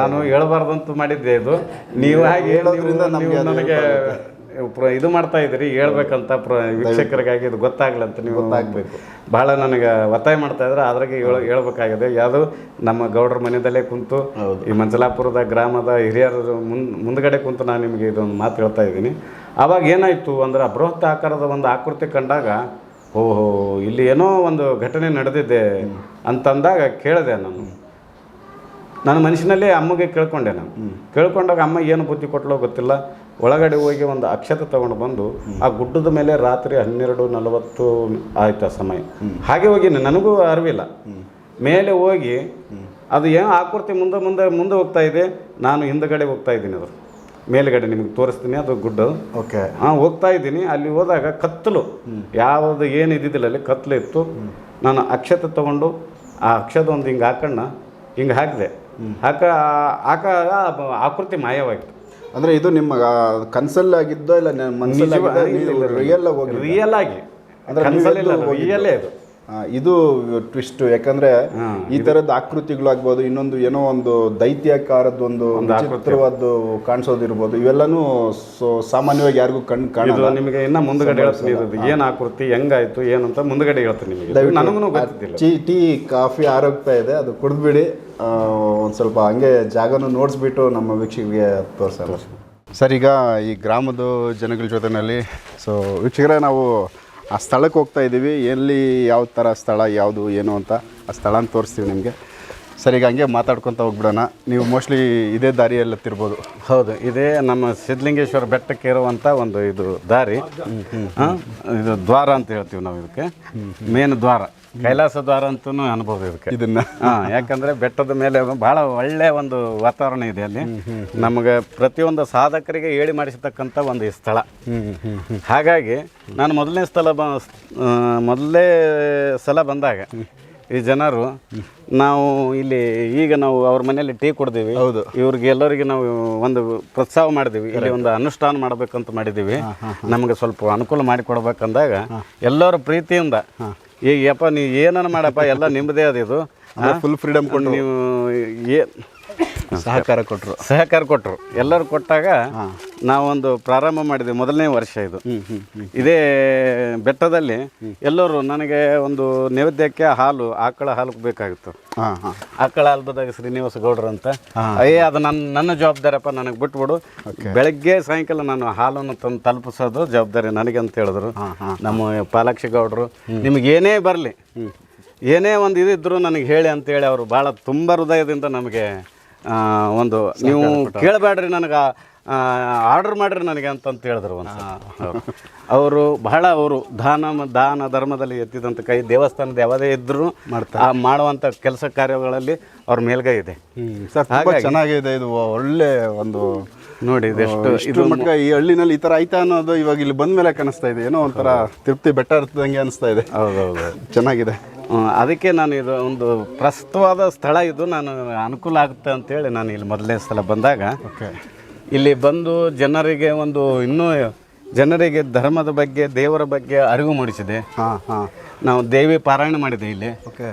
ನಾನು ಹೇಳಬಾರ್ದಂತೂ ಮಾಡಿದ್ದೆ ಇದು. ನೀವು ಹಾಗೆ ಹೇಳೋದ್ರಿಂದ ನಮ್ಗೆ ಪ್ರ- ಇದು ಮಾಡ್ತಾ ಇದ್ರಿ ಹೇಳ್ಬೇಕಂತ ಪ್ರ ವೀಕ್ಷಕರಿಗಾಗಿ ಇದು ಗೊತ್ತಾಗ್ಲಂತ ನೀವು ಗೊತ್ತಾಗ್ಬೇಕು. ಭಾಳ ನನಗೆ ಒತ್ತಾಯ ಮಾಡ್ತಾ ಇದ್ರೆ ಅದ್ರಾಗೆ ಹೇಳ ಹೇಳ್ಬೇಕಾಗಿದೆ. ಯಾವುದು? ನಮ್ಮ ಗೌಡ್ರ ಮನೆಯಲ್ಲೇ ಕುಂತು ಈ ಮಂಚಲಾಪುರದ ಗ್ರಾಮದ ಹಿರಿಯರ ಮುನ್ ಮುಂದ್ಗಡೆ ಕುಂತು ನಾನು ನಿಮಗೆ ಇದೊಂದು ಮಾತು ಹೇಳ್ತಾ ಇದ್ದೀನಿ. ಆವಾಗ ಏನಾಯಿತು ಅಂದ್ರೆ ಬೃಹತ್ ಆಕಾರದ ಒಂದು ಆಕೃತಿ ಕಂಡಾಗ ಓಹೋ ಇಲ್ಲಿ ಏನೋ ಒಂದು ಘಟನೆ ನಡೆದಿದೆ ಅಂತಂದಾಗ ಕೇಳಿದೆ ನಾನು. ನಾನು ಮನುಷ್ಯನಲ್ಲೇ ಅಮ್ಮಗೆ ಕೇಳ್ಕೊಂಡೆ ನಾನು. ಕೇಳ್ಕೊಂಡಾಗ ಅಮ್ಮ ಏನು ಬುದ್ಧಿ ಕೊಟ್ಟಲೋ ಗೊತ್ತಿಲ್ಲ. ಒಳಗಡೆ ಹೋಗಿ ಒಂದು ಅಕ್ಷತೆ ತಗೊಂಡು ಬಂದು ಆ ಗುಡ್ಡದ ಮೇಲೆ ರಾತ್ರಿ ಹನ್ನೆರಡು ನಲವತ್ತು ಆಯ್ತು ಆ ಸಮಯ ಹಾಗೆ ಹೋಗಿ ನನಗೂ ಅರಿವಿಲ್ಲ. ಮೇಲೆ ಹೋಗಿ ಅದು ಏನು ಆಕೃತಿ ಮುಂದೆ ಮುಂದೆ ಮುಂದೆ ಹೋಗ್ತಾ ಇದೆ ನಾನು ಹಿಂದಗಡೆ ಹೋಗ್ತಾ ಇದ್ದೀನಿ ಅದು. ಮೇಲುಗಡೆ ನಿಮಗೆ ತೋರಿಸ್ತೀನಿ ಅದು ಗುಡ್ಡ. ಓಕೆ. ಹಾಂ ಹೋಗ್ತಾ ಇದ್ದೀನಿ. ಅಲ್ಲಿ ಹೋದಾಗ ಕತ್ತಲು. ಯಾವುದು ಏನು ಇದ್ದಿದ್ದಿಲ್ಲ ಅಲ್ಲಿ ಕತ್ತಲು ಇತ್ತು. ನಾನು ಅಕ್ಷತೆ ತೊಗೊಂಡು ಆ ಅಕ್ಷದ ಒಂದು ಹಿಂಗೆ ಹಾಕಣ್ಣ ಹಿಂಗೆ ಹಾಕಿದೆ. ಹಾಕ ಆಕ ಆಕೃತಿ ಮಾಯವಾಯಿತು. ಅಂದ್ರೆ ಇದು ನಿಮ್ಮ ಕನ್ಸಲ್ಲಾಗಿದ್ದೋ ಇಲ್ಲ ಮನಸ್ಸಲ್ಲಿ ರಿಯಲ್ ಆಗಿ ರಿಯಲ್ ಆಗಿ. ಅಂದ್ರೆ ಕನಸಲ್ಲಿಲ್ಲ ಇಲ್ಲ? ರಿಯಲ್ಲೇ ಅದು. ಆ, ಇದು ಟ್ವಿಸ್ಟ್ ಯಾಕಂದ್ರೆ ಈ ತರದ ಆಕೃತಿಗಳು ಆಗ್ಬೋದು ಇನ್ನೊಂದು ಏನೋ ಒಂದು ದೈತ್ಯಾಕಾರದ ಒಂದು ಚಿತ್ರವಾದ ಕಾಣಿಸೋದಿರ್ಬೋದು ಇವೆಲ್ಲಾನು ಸೊ ಸಾಮಾನ್ಯವಾಗಿ ಯಾರಿಗೂ ಕಣ್ ಕಾಣಲ್ಲ. ನಿಮಗೆ ಇನ್ನ ಮುಂದಗಡೆ ಹೇಳ್ತೀನಿ ಏನ್ ಏನು ಆಕೃತಿ ಹೆಂಗಾಯ್ತು ಏನು ಅಂತ ಮುಂದಗಡೆ ಹೇಳ್ತೀನಿ ನಿಮಗೆ. ನನಗೂ ಟೀ ಟೀ ಕಾಫಿ ಆರೋಗ್ತಾ ಇದೆ ಅದು ಕುಡಿದ್ಬಿಡಿ. ಒಂದು ಸ್ವಲ್ಪ ಹಂಗೆ ಜಾಗನೂ ನೋಡಿಸ್ಬಿಟ್ಟು ನಮ್ಮ ವೀಕ್ಷಕರಿಗೆ ತೋರಿಸಲ್ಲ. ಸರ್ ಈಗ ಈ ಗ್ರಾಮದ ಜನಗಳ ಜೊತೆನಲ್ಲಿ ಸೊ ವೀಕ್ಷಕರೇ ನಾವು ಆ ಸ್ಥಳಕ್ಕೆ ಹೋಗ್ತಾ ಇದ್ದೀವಿ. ಎಲ್ಲಿ ಯಾವ ಥರ ಸ್ಥಳ, ಯಾವುದು, ಏನು ಅಂತ ಆ ಸ್ಥಳನ ತೋರಿಸ್ತೀವಿ ನಿಮಗೆ. ಸರ್ ಈಗ ಹಂಗೆ ಮಾತಾಡ್ಕೊತ ಹೋಗ್ಬಿಡೋಣ. ನೀವು ಮೋಸ್ಟ್ಲಿ ಇದೇ ದಾರಿಯಲ್ಲಿ ಹತ್ತಿರ್ಬೋದು ಹೌದು ಇದೇ ನಮ್ಮ ಸಿದ್ಧಲಿಂಗೇಶ್ವರ ಬೆಟ್ಟಕ್ಕೆ ಇರುವಂಥ ಒಂದು ಇದು ದಾರಿ. ಆ, ಇದು ದ್ವಾರ ಅಂತ ಹೇಳ್ತೀವಿ ನಾವು ಇದಕ್ಕೆ. ಮೇನ್ ದ್ವಾರ. ಕೈಲಾಸ ದ್ವಾರ ಅಂತೂ ಅನ್ಬೋದು ಇದಕ್ಕೆ. ಇದನ್ನ. ಹಾಂ ಯಾಕಂದರೆ ಬೆಟ್ಟದ ಮೇಲೆ ಭಾಳ ಒಳ್ಳೆಯ ಒಂದು ವಾತಾವರಣ ಇದೆ ಅಲ್ಲಿ. ನಮಗೆ ಪ್ರತಿಯೊಂದು ಸಾಧಕರಿಗೆ ಹೇಳಿ ಮಾಡಿಸತಕ್ಕಂಥ ಒಂದು ಈ ಸ್ಥಳ. ಹಾಗಾಗಿ ನಾನು ಮೊದಲನೇ ಸ್ಥಳ ಬ ಮೊದಲನೇ ಸಲ ಬಂದಾಗ ಈ ಜನರು ನಾವು ಇಲ್ಲಿ ಈಗ ನಾವು ಅವ್ರ ಮನೆಯಲ್ಲಿ ಟೀ ಕೊಡ್ತೀವಿ ಹೌದು. ಇವ್ರಿಗೆ ಎಲ್ಲರಿಗೆ ನಾವು ಒಂದು ಪ್ರೋತ್ಸಾಹ ಮಾಡಿದೀವಿ. ಇಲ್ಲಿ ಒಂದು ಅನುಷ್ಠಾನ ಮಾಡಬೇಕಂತ ಮಾಡಿದ್ದೀವಿ ನಮಗೆ ಸ್ವಲ್ಪ ಅನುಕೂಲ ಮಾಡಿಕೊಡ್ಬೇಕಂದಾಗ ಎಲ್ಲರ ಪ್ರೀತಿಯಿಂದ ಈಗ ಯಪ್ಪ ನೀವು ಏನನ್ನ ಮಾಡಪ್ಪ ಎಲ್ಲ ನಿಮ್ಮದೇ ಅದು ಇದು ಫುಲ್ ಫ್ರೀಡಮ್ ಕೊಂಡು ನೀವು ಏ ಸಹಕಾರ ಕೊಟ್ಟರು ಸಹಕಾರ ಕೊಟ್ಟರು ಎಲ್ಲರೂ ಕೊಟ್ಟಾಗ ನಾವೊಂದು ಪ್ರಾರಂಭ ಮಾಡಿದ್ವಿ ಮೊದಲನೇ ವರ್ಷ ಇದು. ಇದೇ ಬೆಟ್ಟದಲ್ಲಿ ಎಲ್ಲರೂ ನನಗೆ ಒಂದು ನೈವೇದ್ಯಕ್ಕೆ ಹಾಲು ಆಕಳ ಹಾಲು ಬೇಕಾಗಿತ್ತು. ಆಕಳ ಹಾಲು ಹಾಲ್ದಾಗ ಶ್ರೀನಿವಾಸ ಗೌಡ್ರು ಅಂತ. ಅಯ್ಯ ಅದು ನನ್ನ ನನ್ನ ಜವಾಬ್ದಾರಿಯಪ್ಪ ನನಗೆ ಬಿಟ್ಬಿಡು. ಬೆಳಗ್ಗೆ ಸಾಯಂಕಾಲ ನಾನು ಹಾಲನ್ನು ತಂದು ತಲುಪಿಸೋದು ಜವಾಬ್ದಾರಿ ನನಗೆ ಅಂತ ಹೇಳಿದ್ರು. ನಮ್ಮ ಪಾಲಾಕ್ಷಿ ಗೌಡ್ರು. ನಿಮ್ಗೆ ಏನೇ ಬರಲಿ. ಏನೇ ಒಂದು ಇದಿದ್ರು ನನಗೆ ಹೇಳಿ ಅಂತೇಳಿ ಅವರು ಭಾಳ ತುಂಬ ಹೃದಯದಿಂದ ನಮಗೆ ಒಂದು ನೀವು ಕೇಳಬೇಡ್ರಿ ನನಗೆ ಆರ್ಡರ್ ಮಾಡ್ರಿ ನನಗೆ ಅಂತಂತ ಹೇಳಿದ್ರು ಒಂದು ಅವರು ಬಹಳ ಅವರು ದಾನ ದಾನ ಧರ್ಮದಲ್ಲಿ ಎತ್ತಿದಂಥ ಕೈ ದೇವಸ್ಥಾನದ ಯಾವುದೇ ಇದ್ದರೂ ಆ ಮಾಡುವಂಥ ಕೆಲಸ ಕಾರ್ಯಗಳಲ್ಲಿ ಅವ್ರ ಮೇಲ್ಗೈ ಇದೆ. ಚೆನ್ನಾಗಿದೆ ಇದು ಒಳ್ಳೆ ಒಂದು ನೋಡಿ ಇದೆಷ್ಟು ಇಷ್ಟು ಮಟ್ಟ ಈ ಹಳ್ಳಿನಲ್ಲಿ ಈ ಥರ ಆಯ್ತಾ ಅನ್ನೋದು ಇವಾಗ ಇಲ್ಲಿ ಬಂದ ಮೇಲೆ ಕಾಣಿಸ್ತಾ ಇದೆ. ಏನೋ ಒಂಥರ ತೃಪ್ತಿ ಬೆಟ್ಟ ಇರ್ತದಂಗೆ ಅನಿಸ್ತಾ ಇದೆ. ಹೌದೌದು ಚೆನ್ನಾಗಿದೆ. ಅದಕ್ಕೆ ನಾನು ಇದು ಒಂದು ಪ್ರಸ್ತುತವಾದ ಸ್ಥಳ ಇದು ನಾನು ಅನುಕೂಲ ಆಗುತ್ತೆ ಅಂತೇಳಿ ನಾನು ಇಲ್ಲಿ ಮೊದಲನೇ ಸಲ ಬಂದಾಗ. ಓಕೆ. ಇಲ್ಲಿ ಬಂದು ಜನರಿಗೆ ಒಂದು ಇನ್ನೂ ಜನರಿಗೆ ಧರ್ಮದ ಬಗ್ಗೆ ದೇವರ ಬಗ್ಗೆ ಅರಿವು ಮೂಡಿಸಿದೆ. ಹಾಂ ಹಾಂ. ನಾವು ದೇವಿ ಪಾರಾಯಣ ಮಾಡಿದೆ ಇಲ್ಲಿ. ಓಕೆ.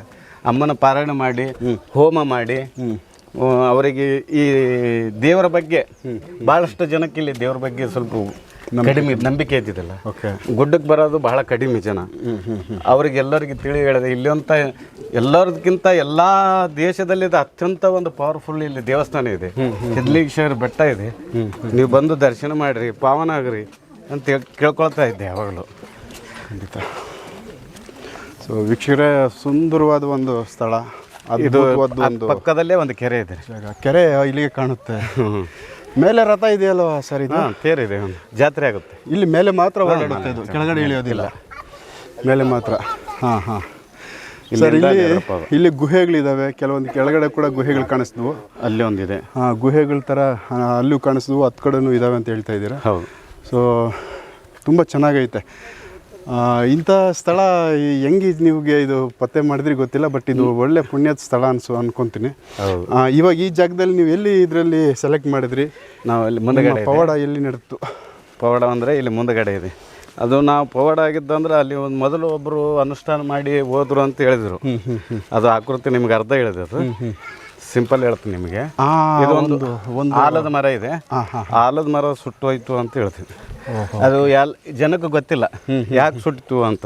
ಅಮ್ಮನ ಪಾರಾಯಣ ಮಾಡಿ ಹೋಮ. ಮಾಡಿ ಅವರಿಗೆ ಈ ದೇವರ ಬಗ್ಗೆ ಭಾಳಷ್ಟು ಜನಕ್ಕೆ ಇಲ್ಲಿ ದೇವರ ಬಗ್ಗೆ ಸ್ವಲ್ಪ ಕಡಿಮೆ ನಂಬಿಕೆ ಓಕೆ ಗುಡ್ಡಕ್ಕೆ ಬರೋದು ಬಹಳ ಕಡಿಮೆ ಜನ. ಅವ್ರಿಗೆ ಎಲ್ಲರಿಗೆ ತಿಳಿ ಹೇಳಿದೆ ಇಲ್ಲಿ ಅಂತ ಎಲ್ಲರದಕ್ಕಿಂತ ಎಲ್ಲ ದೇಶದಲ್ಲಿ ಇದು ಅತ್ಯಂತ ಒಂದು ಪವರ್ಫುಲ್ ಇಲ್ಲಿ ದೇವಸ್ಥಾನ ಇದೆ. ಸಿದ್ಧಲಿಂಗೇಶ್ವರ ಬೆಟ್ಟ ಇದೆ. ನೀವು ಬಂದು ದರ್ಶನ ಮಾಡಿರಿ ಪಾವನ ಆಗ್ರಿ ಅಂತ ಕೇಳ್ಕೊಳ್ತಾ ಇದ್ದೆ ಯಾವಾಗಲೂ. ಖಂಡಿತ. ಸೊ ವೀಕ್ಷಕರ ಸುಂದರವಾದ ಒಂದು ಸ್ಥಳ ಇದು ಅದ್ಭುತವಾದ ಒಂದು ಪಕ್ಕದಲ್ಲೇ ಒಂದು ಕೆರೆ ಇದೆ. ಕೆರೆ ಇಲ್ಲಿಗೆ ಕಾಣುತ್ತೆ. ಮೇಲೆ ರಥ ಇದೆಯಲ್ವ ಸರ್ ಇದು? ಹಾಂ ತೇರಿದೆ ಒಂದು. ಜಾತ್ರೆ ಆಗುತ್ತೆ. ಇಲ್ಲಿ ಮೇಲೆ ಮಾತ್ರ ಓಡಾಡುತ್ತೆ ಇದು? ಕೆಳಗಡೆ ಇಳಿಯೋದಿಲ್ಲ? ಮೇಲೆ ಮಾತ್ರ. ಹಾಂ ಹಾಂ. ಸರ್ ಇಲ್ಲಿ. ಇಲ್ಲಿ ಗುಹೆಗಳಿದಾವೆ. ಕೆಲವೊಂದು ಕೆಳಗಡೆ ಕೂಡ ಗುಹೆಗಳು ಕಾಣಿಸ್ದವು. ಅಲ್ಲಿ ಒಂದಿದೆ. ಹಾಂ ಗುಹೆಗಳ ಥರ ಅಲ್ಲೂ ಕಾಣಿಸ್ದವು. ಹತ್ತು ಕಡೆನೂ ಇದಾವೆ ಅಂತ ಹೇಳ್ತಾ ಇದ್ದೀರಾ? ಹೌದು. ಸೊ ತುಂಬ ಚೆನ್ನಾಗೈತೆ. ಇಂಥ ಸ್ಥಳ ಈ ಹೆಂಗೆ ನಿಮಗೆ ಇದು ಪತ್ತೆ ಮಾಡಿದ್ರಿ ಗೊತ್ತಿಲ್ಲ ಬಟ್ ಇದು ಒಳ್ಳೆ ಪುಣ್ಯದ ಸ್ಥಳ ಅನ್ಸು ಅನ್ಕೊಂತೀನಿ. ಇವಾಗ ಈ ಜಾಗದಲ್ಲಿ ನೀವು ಎಲ್ಲಿ ಇದರಲ್ಲಿ ಸೆಲೆಕ್ಟ್ ಮಾಡಿದ್ರಿ? ನಾವು ಅಲ್ಲಿ ಮುಂದಗಡೆ ಪವಾಡ ಎಲ್ಲಿ ನಡೆತು ಪವಾಡ ಅಂದರೆ ಇಲ್ಲಿ ಮುಂದಗಡೆ ಇದೆ. ಅದು ನಾವು ಪವಾಡ ಆಗಿದ್ದಂದ್ರೆ ಅಲ್ಲಿ ಒಂದು ಮೊದಲು ಒಬ್ಬರು ಅನುಷ್ಠಾನ ಮಾಡಿ ಹೋದ್ರು ಅಂತ ಹೇಳಿದರು. ಅದು ಆಕೃತಿ ನಿಮ್ಗೆ ಅರ್ಧ ಹೇಳಿದೆ ಅದು. ಸಿಂಪಲ್ ಹೇಳ್ತೀನಿ ನಿಮಗೆ. ಇದೊಂದು ಒಂದು ಆಲದ ಮರ ಇದೆ. ಆಲದ ಮರ ಸುಟ್ಟೋಯ್ತು ಅಂತ ಹೇಳ್ತೀನಿ. ಅದು ಯಾಲ್ ಜನಕ್ಕೆ ಗೊತ್ತಿಲ್ಲ. ಯಾಕೆ ಸುಟ್ಟಿತು ಅಂತ.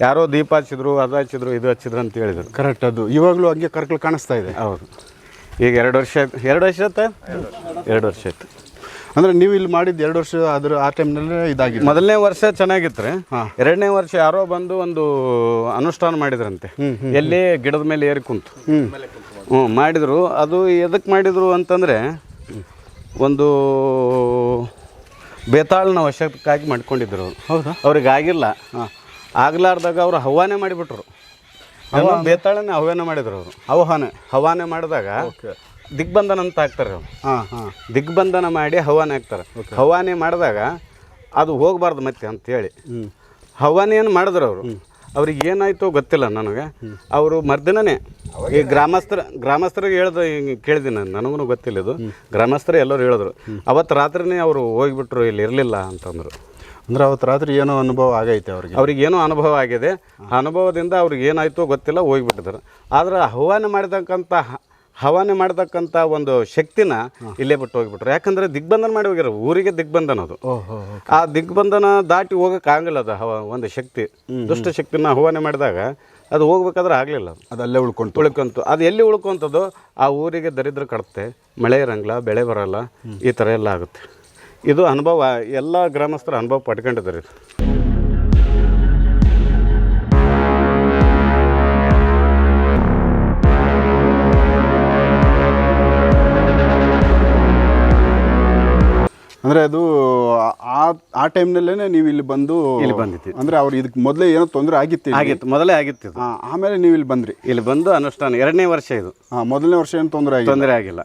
ಯಾರೋ ದೀಪ ಹಚ್ಚಿದ್ರು ಅದು ಹಚ್ಚಿದ್ರು ಇದು ಹಚ್ಚಿದ್ರು ಅಂತ ಹೇಳಿದರು. ಕರೆಕ್ಟ್ ಅದು. ಇವಾಗಲೂ ಹಂಗೆ ಕರ್ಕಲ್ ಕಾಣಿಸ್ತಾ ಇದೆ. ಹೌದು. ಈಗ ಎರಡು ವರ್ಷ ಆಯ್ತು. ಎರಡು ವರ್ಷ ಆಯ್ತಾ? ಎರಡು ವರ್ಷ ಆಯ್ತು. ಅಂದ್ರೆ ನೀವು ಇಲ್ಲಿ ಮಾಡಿದ್ದು ಎರಡು ವರ್ಷ ಅದ್ರ ಆ ಟೈಮ್ನಲ್ಲಿ ಇದಾಗಿತ್ತು ಮೊದಲನೇ ವರ್ಷ ಚೆನ್ನಾಗಿತ್ತು. ಎರಡನೇ ವರ್ಷ ಯಾರೋ ಬಂದು ಒಂದು ಅನುಷ್ಠಾನ ಮಾಡಿದ್ರಂತೆ. ಎಲ್ಲಿ ಗಿಡದ ಮೇಲೆ ಏರಿ ಕುಂತು. ಹ್ಞೂ ಮಾಡಿದರು. ಅದು ಎದಕ್ಕೆ ಮಾಡಿದರು ಅಂತಂದರೆ ಒಂದು ಬೇತಾಳನ ವಶಕ್ಕಾಗಿ ಮಾಡ್ಕೊಂಡಿದ್ರು. ಅವ್ರು. ಹೌದಾ? ಅವ್ರಿಗೆ ಆಗಿಲ್ಲ ಆಗ್ಲಾರ್ದಾಗ ಅವರು ಹವಾನೆ ಮಾಡಿಬಿಟ್ರು. ಬೇತಾಳನೆ ಹವಾನೆ? ಮಾಡಿದ್ರು ಅವರು. ಆಹ್ವಾನ ಹವಾನೆ ಮಾಡಿದಾಗ ದಿಗ್ಬಂಧನ ಅಂತ ಹಾಕ್ತಾರೆ ಅವ್ರು. ಹಾಂ ಹಾಂ. ದಿಗ್ಬಂಧನ ಮಾಡಿ ಹವಾನೆ ಹಾಕ್ತಾರೆ. ಹವಾನೆ ಮಾಡಿದಾಗ ಅದು ಹೋಗಬಾರ್ದು ಮತ್ತೆ ಅಂತೇಳಿ. ಹವಾನೆ ಏನು ಮಾಡಿದ್ರು ಅವರು. ಅವ್ರಿಗೆ ಏನಾಯ್ತೋ ಗೊತ್ತಿಲ್ಲ ನನಗೆ. ಅವರು ಮರ್ದಿನೇ ಈ ಗ್ರಾಮಸ್ಥರ ಗ್ರಾಮಸ್ಥರಿಗೆ ಹೇಳ್ದು ಹಿಂಗೆ ಕೇಳಿದ್ದೀನಿ ನಾನು ನನಗೂ ಗೊತ್ತಿಲ್ಲ ಇದು. ಗ್ರಾಮಸ್ಥರು ಎಲ್ಲರೂ ಹೇಳಿದ್ರು. ಅವತ್ತು ರಾತ್ರಿನೇ ಅವರು ಹೋಗಿಬಿಟ್ರು ಇಲ್ಲಿ ಇರಲಿಲ್ಲ ಅಂತಂದರು. ಅಂದ್ರೆ ಅವತ್ತು ರಾತ್ರಿ ಏನೋ ಅನುಭವ ಆಗೈತೆ ಅವ್ರಿಗೆ? ಅವ್ರಿಗೆ ಏನೋ ಅನುಭವ ಆಗಿದೆ. ಆ ಅನುಭವದಿಂದ ಅವ್ರಿಗೆ ಏನಾಯ್ತು ಗೊತ್ತಿಲ್ಲ ಹೋಗಿಬಿಟ್ಟಿದ್ದಾರೆ ಆದ್ರೆ ಆಹ್ವಾನ ಮಾಡಿದಕ್ಕಂಥ ಹವಾನೆ ಮಾಡತಕ್ಕಂತ ಒಂದು ಶಕ್ತಿನ ಇಲ್ಲೇ ಬಿಟ್ಟು ಹೋಗ್ಬಿಟ್ರು. ಯಾಕಂದ್ರೆ ದಿಗ್ಬಂಧನ ಮಾಡಿ ಹೋಗ್ಯಾರ ಊರಿಗೆ ದಿಗ್ಬಂಧನ ಅದು. ಆ ದಿಗ್ಬಂಧನ ದಾಟಿ ಹೋಗಕ್ಕೆ ಆಗಲ್ಲ ಅದು ಹವ ಒಂದು ಶಕ್ತಿ. ದುಷ್ಟ ಶಕ್ತಿನ ಹವಾನೆ ಮಾಡಿದಾಗ ಅದು ಹೋಗ್ಬೇಕಾದ್ರೆ ಆಗಲಿಲ್ಲ ಅದು. ಅದು ಅಲ್ಲೇ ಉಳ್ಕೊಂಡು ಉಳ್ಕೊಂತು. ಅದು ಎಲ್ಲಿ ಉಳ್ಕೊಂತದ್ದು ಆ ಊರಿಗೆ ದರಿದ್ರ ಕಡುತ್ತೆ ಮಳೆ ಇರಂಗಿಲ್ಲ ಬೆಳೆ ಬರಲ್ಲ ಈ ಥರ ಎಲ್ಲ ಆಗುತ್ತೆ. ಇದು ಅನುಭವ ಎಲ್ಲ ಗ್ರಾಮಸ್ಥರ ಅನುಭವ ಪಡ್ಕೊಂಡಿದ್ದಾರೆ ಅಂದ್ರೆ ಅದು ಆ ಆ ಟೈಮ್ನಲ್ಲೇ ನೀವು ಇಲ್ಲಿ ಬಂದು ಇಲ್ಲಿ ಬಂದಿತ್ತು ಅಂದ್ರೆ ಅವ್ರು ಇದಕ್ಕೆ ಮೊದಲೇ ಏನೋ ತೊಂದರೆ ಆಗಿತ್ತು ಆಗಿತ್ತು ಮೊದಲೇ ಆಗಿತ್ತು ಇದು. ಆಮೇಲೆ ನೀವು ಇಲ್ಲಿ ಬಂದ್ರಿ. ಇಲ್ಲಿ ಬಂದು ಅನುಷ್ಠಾನ ಎರಡನೇ ವರ್ಷ ಇದು. ಹಾಂ ಮೊದಲನೇ ವರ್ಷ ಏನು ತೊಂದರೆ ಆಗಿಲ್ಲ? ತೊಂದರೆ ಆಗಿಲ್ಲ.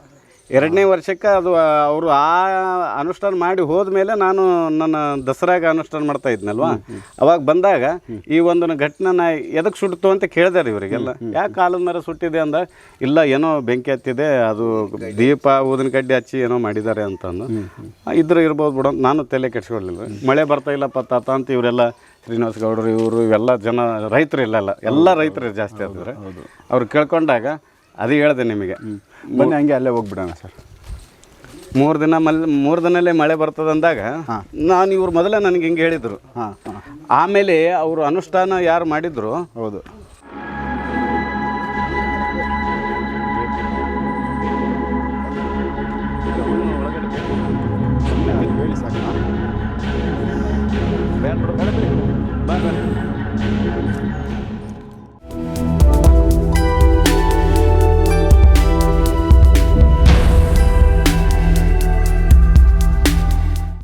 ಎರಡನೇ ವರ್ಷಕ್ಕೆ ಅದು ಅವರು ಆ ಅನುಷ್ಠಾನ ಮಾಡಿ ಹೋದ್ಮೇಲೆ ನಾನು ನನ್ನ ದಸರಾಗ ಅನುಷ್ಠಾನ ಮಾಡ್ತಾ ಇದ್ನಲ್ವಾ? ಅವಾಗ ಬಂದಾಗ ಈ ಒಂದು ಘಟನೆ ನಾ ಎದಕ್ಕೆ ಸುಡ್ತು ಅಂತ ಕೇಳಿದಾರೆ ಇವರಿಗೆಲ್ಲ ಯಾಕೆ ಕಾಲದ ಮರ ಸುಟ್ಟಿದೆ ಅಂದ? ಇಲ್ಲ ಏನೋ ಬೆಂಕಿ ಹತ್ತಿದೆ ಅದು ದೀಪ ಊದಿನ ಕಡ್ಡಿ ಹಚ್ಚಿ ಏನೋ ಮಾಡಿದ್ದಾರೆ ಅಂತಂದು. ಇದ್ರೆ ಇರ್ಬೋದು ಬಿಡು ನಾನು ತಲೆ ಕೆಡ್ಸ್ಕೊಳ್ಳಿಲ್ಲ ಮಳೆ ಬರ್ತಾ ಇಲ್ಲಪ್ಪ ತಾತ ಅಂತ ಇವರೆಲ್ಲ ಶ್ರೀನಿವಾಸ ಗೌಡರು ಇವರು ಇವೆಲ್ಲ ಜನ ರೈತರು ಇಲ್ಲಲ್ಲ ಎಲ್ಲ ರೈತರು ಜಾಸ್ತಿ ಆಗಿದ್ರೆ ಅವ್ರು ಕೇಳ್ಕೊಂಡಾಗ ಅದು ಹೇಳ್ದೆ ನಿಮಗೆ. ಬನ್ನಿ ಹಂಗೆ ಅಲ್ಲೇ ಹೋಗ್ಬಿಡೋಣ ಸರ್. ಮೂರು ದಿನ ಮಲ್ ಮೂರು ದಿನಲ್ಲೇ ಮಳೆ ಬರ್ತದೆ ಅಂದಾಗ ನಾನು ಇವ್ರು ಮೊದಲೇ ನನಗೆ ಹಿಂಗೆ ಹೇಳಿದರು. ಆಮೇಲೆ ಅವರು ಅನುಷ್ಠಾನ ಯಾರು ಮಾಡಿದ್ರು ಹೌದು.